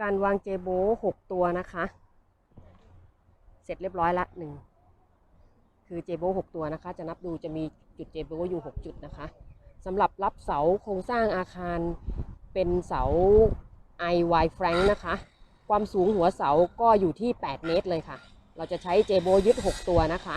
การวางเจโบหกตัวนะคะ เสร็จเรียบร้อยละหนึ่งคือเจโบหกตัวนะคะ จะนับดูจะมีจุดเจโบอยู่หกจุดนะคะสำหรับรับเสาโครงสร้างอาคารเป็นเสา IY Frank นะคะ ความสูงหัวเสาก็อยู่ที่ 8 เมตรเลยค่ะ เราจะใช้เจโบยึด 6 ตัวนะคะ